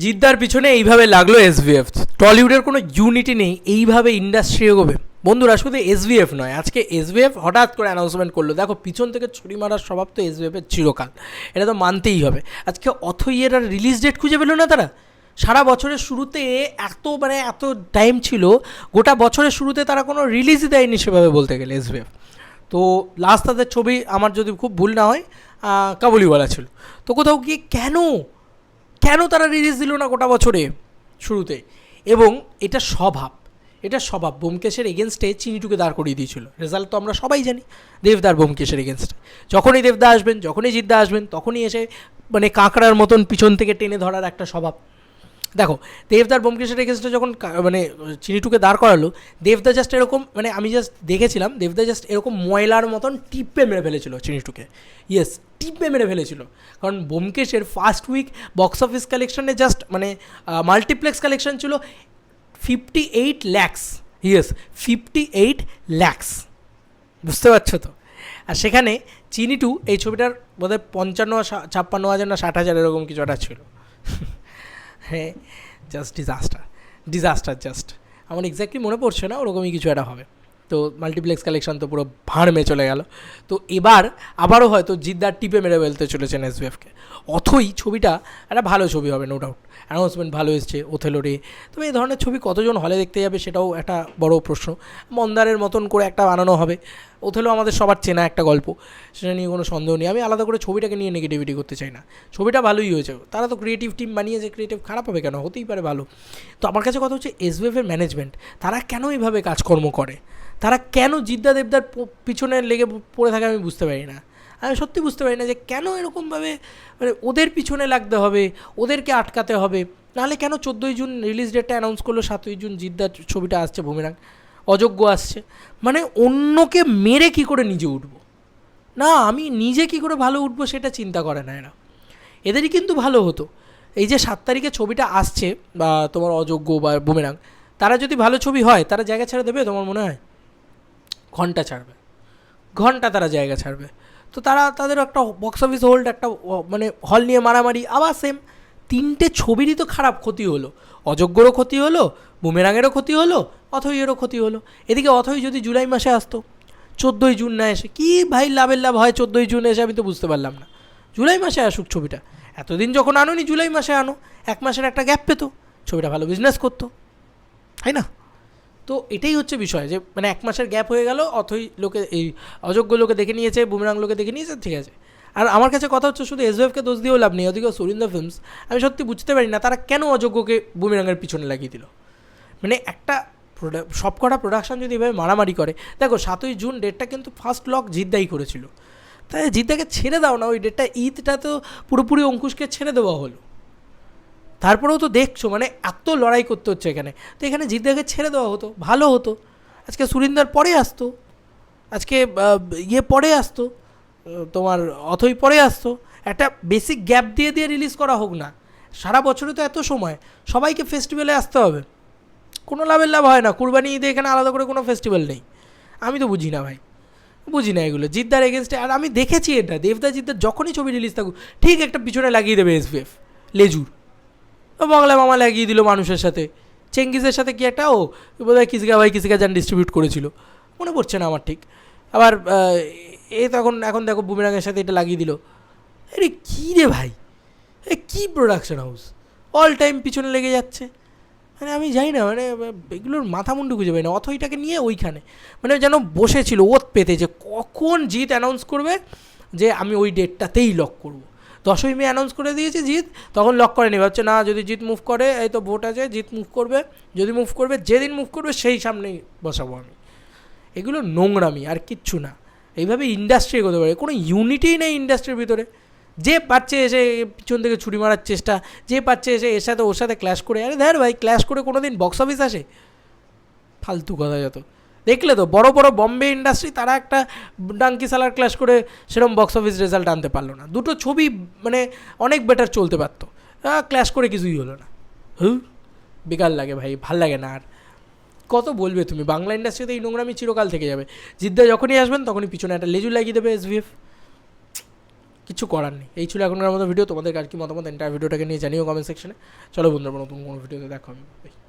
জিদ্দার পিছনে এইভাবে লাগল এসভিএফ টলিউডের কোনো ইউনিটি নেই, এইভাবে ইন্ডাস্ট্রি এগোবে। বন্ধুরা, শুধু এসভিএফ নয়, আজকে এসভিএফ হঠাৎ করে অ্যানাউন্সমেন্ট করল। দেখো, পিছন থেকে ছুরি মারার স্বভাব তো এসভিএফের চিরকাল। এটা তো মানতেই হবে। আজকে অথইয়ের আর রিলিজ ডেট খুঁজে পেল না তারা? সারা বছরের শুরুতে এত মানে এত টাইম ছিল, গোটা বছরের শুরুতে তারা কোনো রিলিজই দেয়নি সেভাবে বলতে গেলে এসভিএফ তো লাস্ট তাদের ছবি, আমার যদি খুব ভুল না হয় কাবুলিওয়ালা ছিল। তো কোথাও গিয়ে কেন কেন তারা রিলিজ দিল না গোটা বছরে? শুরুতে। এবং এটা স্বভাব। এটা স্বভাব। বোমকেশের এগেনস্টে চিনিটুকে দাঁড় করিয়ে দিয়েছিল। রেজাল্ট তো আমরা সবাই জানি। দেবদার বোমকেশের এগেনস্টে যখনই দেবদা আসবেন, যখনই জিদ্দা আসবেন, তখনই এসে মানে কাঁকড়ার মতন পিছন থেকে টেনে ধরার একটা স্বভাব। দেখো, দেবদার বোমকেশের এগেনস্টে যখন মানে চিনিটুকে দাঁড় করালো, দেবদা জাস্ট এরকম মানে আমি জাস্ট দেখেছিলাম, দেবদা জাস্ট এরকম ময়লার মতন টিপে মেরে ফেলেছিল চিনিটুকে। ইয়েস টিপে মেরে ফেলেছিল। কারণ বোমকেশের ফার্স্ট উইক বক্স অফিস কালেকশনে জাস্ট মানে মাল্টিপ্লেক্স কালেকশন ছিল fifty eight lakhs yes fifty eight lakhs বুঝতে পারছ তো? আর সেখানে চিনি টু এই ছবিটার বোধহয় পঞ্চান্ন, সা- ছাপ্পান্ন হাজার না ষাট হাজার এরকম কিছু একটা ছিল। হ্যাঁ জাস্ট ডিজাস্টার ডিজাস্টার জাস্ট আমার এক্স্যাক্টলি মনে পড়ছে না, ওরকমই কিছু একটা হবে। তো মাল্টিপ্লেক্স কালেকশন তো পুরো ভাঁড় মেয়ে চলে গেল। তো এবার আবারও হয়তো জিদ্দার টিপে মেরে ফেলতে চলেছেন এসবিএফকে অথই ছবিটা একটা ভালো ছবি হবে নো ডাউট অ্যানাউন্সমেন্ট ভালো এসছে ওথেলোরে তবে এই ধরনের ছবি কতজন হলে দেখতে যাবে সেটাও একটা বড় প্রশ্ন। মন্দারের মতন করে একটা বানানো হবে। ওথেলো আমাদের সবার চেনা একটা গল্প। সেটা নিয়ে কোনো সন্দেহ নেই। আমি আলাদা করে ছবিটাকে নিয়ে নেগেটিভিটি করতে চাই না। ছবিটা ভালোই হয়েছে। তারা তো ক্রিয়েটিভ টিম বানিয়েছে ক্রিয়েটিভ খারাপ হবে কেন? হতেই পারে ভালো। তো আমার কাছে কথা হচ্ছে এসবিএফের ম্যানেজমেন্ট তারা কেন এইভাবে কাজকর্ম করে? তারা কেন জিদ্দা দেবদার পিছনে লেগে পড়ে থাকে আমি বুঝতে পারি না। আমি সত্যি বুঝতে পারি না যে কেন এরকমভাবে মানে ওদের পিছনে লাগতে হবে, ওদেরকে আটকাতে হবে। নাহলে কেন চোদ্দোই জুন রিলিজ ডেটটা অ্যানাউন্স করল, সাতই জুন জিদ্দার ছবিটা আসছে ভূমিরাং অযোগ্য আসছে। মানে অন্যকে মেরে কি করে নিজে উঠবো? না, আমি নিজে কি করে ভালো উঠবো সেটা চিন্তা করে না এরা। এদেরই কিন্তু ভালো হতো। এই যে সাত তারিখে ছবিটা আসছে, বা তোমার অযোগ্য বা বুমেরাং, তারা যদি ভালো ছবি হয়, তারা জায়গা ছেড়ে দেবে তোমার মনে হয়? ঘণ্টা ছাড়বে। ঘণ্টা তারা জায়গা ছাড়বে। তো তারা, তাদের একটা বক্স অফিস হোল্ড একটা মানে হল নিয়ে মারামারি, আবার সেম তিনটে ছবিরই তো খারাপ ক্ষতি হলো। অযোগ্যরও ক্ষতি হলো, বুমেরাঙেরও ক্ষতি হলো, অথইয়েরও ক্ষতি হলো। এদিকে অথই যদি জুলাই মাসে আসতো, চোদ্দোই জুন না এসে, কী ভাই লাভের লাভ হয় চোদ্দোই জুন এসে আমি তো বুঝতে পারলাম না। জুলাই মাসে আসুক ছবিটা। এতদিন যখন আনোনি জুলাই মাসে আনো, এক মাসের একটা গ্যাপ পেতো, ছবিটা ভালো বিজনেস করতো। তাই না? তো এটাই হচ্ছে বিষয় যে মানে এক মাসের গ্যাপ হয়ে গেল, অথই লোকে এই অযোগ্য লোকে দেখে নিয়েছে বুমরাং লোকে দেখে নিয়েছে, ঠিক আছে। আর আমার কাছে কথা হচ্ছে শুধু এসবিএফকে দোষ দিয়েও লাভ নেই ওদিকে সুরিন্দর ফিল্মস আমি সত্যি বুঝতে পারি না তারা কেন অযোগ্যকে বুমিরাঙ্গের পিছনে লাগিয়ে দিল। মানে একটা প্রোডা- সবকটা প্রোডাকশন যদি এভাবে মারামারি করে, দেখো সাতই জুন ডেটটা কিন্তু ফার্স্ট লক জিদ্দাই করেছিল। তাই জিদ্দাকে ছেড়ে দাও না, ওই ডেটটা ঈদটা তো পুরোপুরি অঙ্কুশকে ছেড়ে দেওয়া হলো। তারপরেও তো দেখছ মানে এত লড়াই করতে হচ্ছে এখানে। তো এখানে জিদ্দাকে ছেড়ে দেওয়া হতো, ভালো হতো। আজকে সুরিন্দার পরে আসতো, আজকে ইয়ে পরে আসতো তোমার অথই পরে আসতো। একটা বেসিক গ্যাপ দিয়ে দিয়ে রিলিজ করা হোক না। সারা বছরে তো এত সময়, সবাইকে ফেস্টিভ্যালে আসতে হবে। কোনো লাভের লাভ হয় না, কুরবানি ঈদে এখানে আলাদা করে কোনো ফেস্টিভ্যাল নেই। আমি তো বুঝি না ভাই, বুঝি না এগুলো, জিদ্দার এগেনস্টে আর আমি দেখেছি এটা, দেবদা জিদ্দার যখনই ছবি রিলিজ থাকুক, ঠিক একটা পিছনে লাগিয়ে দেবে এসবিএফ লেজুর। বাংলা মামা লাগিয়ে দিল মানুষের সাথে। চেঙ্গিজের সাথে কি একটা? ও বোধহয় কিসিকা ভাই কিসিকা যান ডিস্ট্রিবিউট করেছিল। মনে পড়ছে না আমার ঠিক। আবার এ তখন, এখন দেখো বুমিরাঙের সাথে এটা লাগিয়ে দিল। আরে কী রে ভাই? এ কী প্রোডাকশন হাউস অল টাইম পিছনে লেগে যাচ্ছে। মানে আমি জানি না মানে এগুলোর মাথা মুন্ডু খুঁজে পাই না। অথইটাকে নিয়ে ওইখানে। মানে যেন বসেছিল ওত পেতে যে কখন জিত অ্যানাউন্স করবে যে আমি ওই ডেটটাতেই লক করব। দশই মে অ্যানাউন্স করে দিয়েছে জিত তখন লক করেনি। ভাবছে, না, যদি জিত মুভ করে, এই তো ভোট আছে জিত মুভ করবে। যদি মুভ করবে, যেদিন মুভ করবে, সেই সামনেই বসাবো আমি। এগুলো নোংরামি, আর কিচ্ছু না। এইভাবে ইন্ডাস্ট্রি এগোতে পারে। কোনো ইউনিটিই নেই ইন্ডাস্ট্রির ভিতরে। যে পাচ্ছে এসে পিছন থেকে ছুরি মারার চেষ্টা, যে পাচ্ছে এসে এর সাথে ওর সাথে ক্ল্যাশ করে, আরে ধ্যার ভাই ক্ল্যাশ করে কোনো দিন বক্স অফিস আসে? ফালতু কথা যত। দেখলে তো, বড় বড় বম্বে ইন্ডাস্ট্রি তারা একটা ডাঙ্কি সালার ক্লাস করে সেরকম বক্স অফিস রেজাল্ট আনতে পারল না। দুটো ছবি মানে অনেক বেটার চলতে পারতো। ক্ল্যাশ করে কিছুই হলো না। হুম বেকার লাগে ভাই, ভালো লাগে না আর। কত বলবে তুমি? বাংলা ইন্ডাস্ট্রিতে এই নোংরামি চিরকাল থেকে যাবে। জিদ্দা যখনই আসবেন, তখনই পিছনে একটা লেজু লাগিয়ে দেবে এসভিএফ কিছু করার নেই। এই ছিল এখনকার মতো ভিডিও তোমাদের আর কি মতামত? এন্টার ভিডিওটাকে নিয়ে জানিও কমেন্ট সেকশনে চলো বন্ধুরা, নতুন কোনো ভিডিওতে দেখো Bye.